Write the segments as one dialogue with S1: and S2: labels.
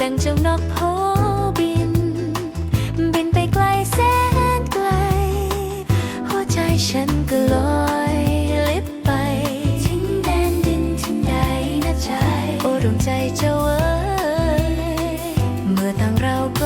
S1: ดังเจ้านกโพบิน บินไปไกลแสนไกล หัวใจฉันก็ลอยลิบไป ทิ้งแดนดินทิ้งใดนะใจ โอ้ดวงใจเจ้าเอ๋ยเมื่อต่างเราก็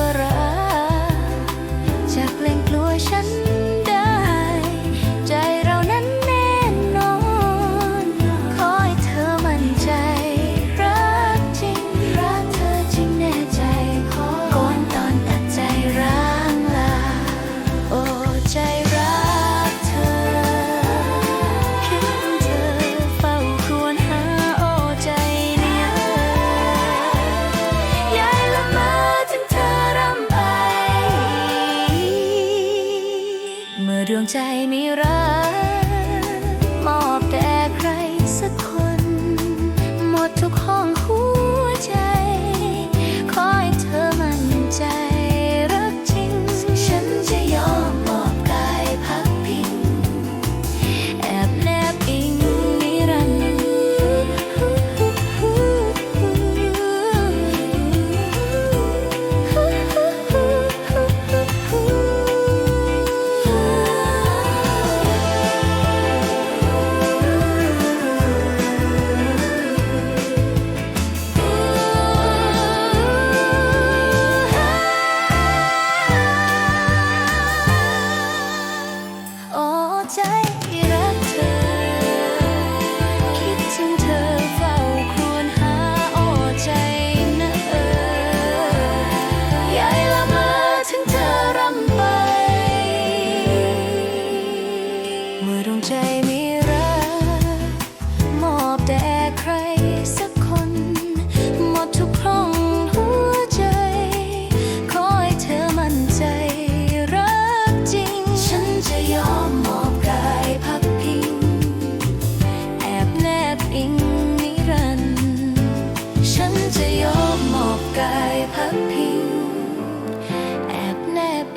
S1: ใจไม่รั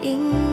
S1: 因